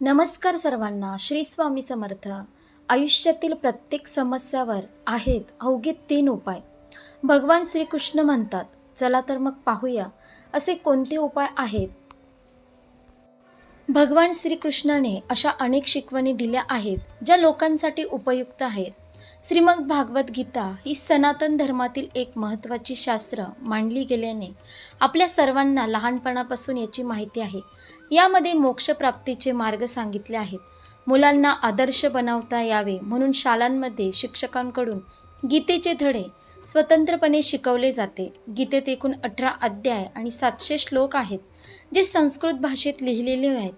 नमस्कार सर्वांना श्री स्वामी समर्थ. आयुष्यातील प्रत्येक समस्यावर आहेत अवघे तीन उपाय. भगवान श्रीकृष्ण म्हणतात चला तर मग पाहूया. असे कोणते उपाय आहेत? भगवान श्रीकृष्णाने अशा अनेक शिकवणी दिल्या आहेत ज्या लोकांसाठी उपयुक्त आहेत. श्रीमद भागवत गीता ही सनातन धर्मातील एक महत्त्वाची शास्त्र मांडली गेल्याने आपल्या सर्वांना लहानपणापासून याची माहिती आहे. यामध्ये मोक्षप्राप्तीचे मार्ग सांगितले आहेत. मुलांना आदर्श बनवता यावे म्हणून शाळांमध्ये शिक्षकांकडून गीतेचे धडे स्वतंत्रपणे शिकवले जाते. गीतेत एकूण अठरा अध्याय आणि सातशे श्लोक आहेत जे संस्कृत भाषेत लिहिलेले आहेत.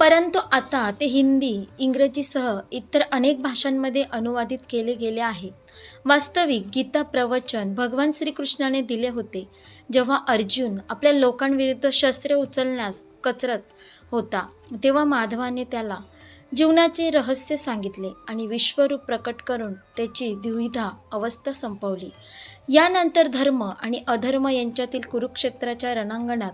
परंतु आता ते हिंदी इंग्रजीसह इतर अनेक भाषांमध्ये अनुवादित केले गेले आहे. वास्तविक गीता प्रवचन भगवान श्रीकृष्णाने दिले होते जेव्हा अर्जुन आपल्या लोकांविरुद्ध शस्त्रे उचलण्यास कचरत होता तेव्हा माधवाने त्याला जीवनाचे रहस्य सांगितले आणि विश्वरूप प्रकट करून त्याची द्विधा अवस्था संपवली. यानंतर धर्म आणि अधर्म यांच्यातील कुरुक्षेत्राच्या रणांगणात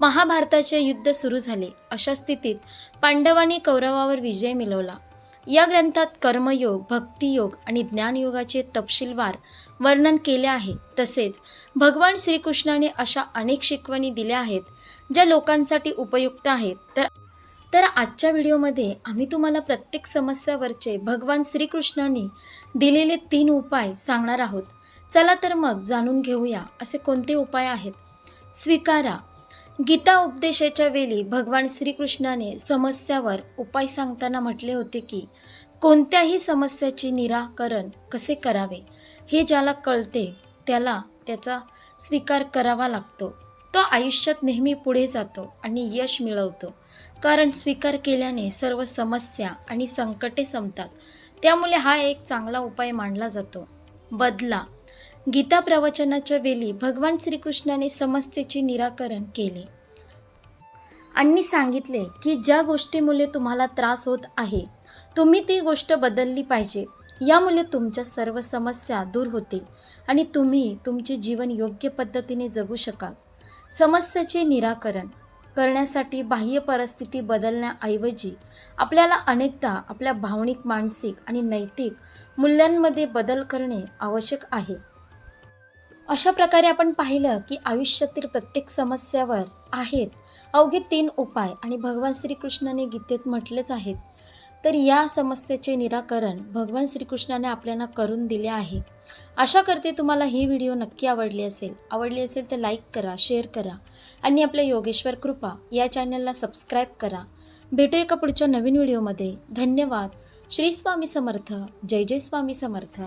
महाभारताचे युद्ध सुरू झाले. अशा स्थितीत पांडवांनी कौरवावर विजय मिळवला. या ग्रंथात कर्मयोग भक्तियोग आणि ज्ञानयोगाचे तपशीलवार वर्णन केले आहे. तसेच भगवान श्रीकृष्णाने अशा अनेक शिकवणी दिल्या आहेत ज्या लोकांसाठी उपयुक्त आहेत. तर तर आजच्या व्हिडिओमध्ये आम्ही तुम्हाला प्रत्येक समस्यावरचे भगवान श्रीकृष्णाने दिलेले तीन उपाय सांगणार आहोत. चला तर मग जाणून घेऊया असे कोणते उपाय आहेत. स्वीकारा. गीता उपदेशाच्या वेळी भगवान श्रीकृष्णाने समस्यावर उपाय सांगताना म्हटले होते की कोणत्याही समस्याचे निराकरण कसे करावे? हे ज्याला कळते त्याला त्याचा स्वीकार करावा लागतो. तो आयुष्यात नेहमी पुढे जातो आणि यश मिळवतो. कारण स्वीकार केल्याने सर्व समस्या आणि संकटे संपतात. त्यामुळे हा एक चांगला उपाय मानला जातो. बदला. गीता प्रवचनाच्या वेळी भगवान श्रीकृष्णाने समस्येचे निराकरण केले. आणि सांगितले की ज्या गोष्टीमुळे तुम्हाला त्रास होत आहे तुम्ही ती गोष्ट बदलली पाहिजे. यामुळे तुमच्या सर्व समस्या दूर होतील आणि तुम्ही तुमचे जीवन योग्य पद्धतीने जगू शकाल. समस्येचे निराकरण करण्यासाठी बाह्य परिस्थिती बदलण्याऐवजी आपल्याला अनेकदा आपल्या भावनिक मानसिक आणि नैतिक मूल्यांमध्ये बदल करणे आवश्यक आहे. अशा प्रकारे आपण पाहिलं की आयुष्यातील प्रत्येक समस्यावर आहेत अवघे तीन उपाय आणि भगवान श्रीकृष्णाने गीतेत म्हटलेच आहेत. तर या समस्येचे निराकरण भगवान श्रीकृष्णाने आपल्याला करून दिले आहे. आशा करते तुम्हाला ही व्हिडिओ नक्की आवडली असेल. आवडली असेल तर लाईक करा शेअर करा आणि आपल्या योगेश्वर कृपा या चॅनलला सबस्क्राईब करा. भेटू एका पुढच्या नवीन व्हिडिओमध्ये. धन्यवाद. श्री स्वामी समर्थ. जय जय स्वामी समर्थ.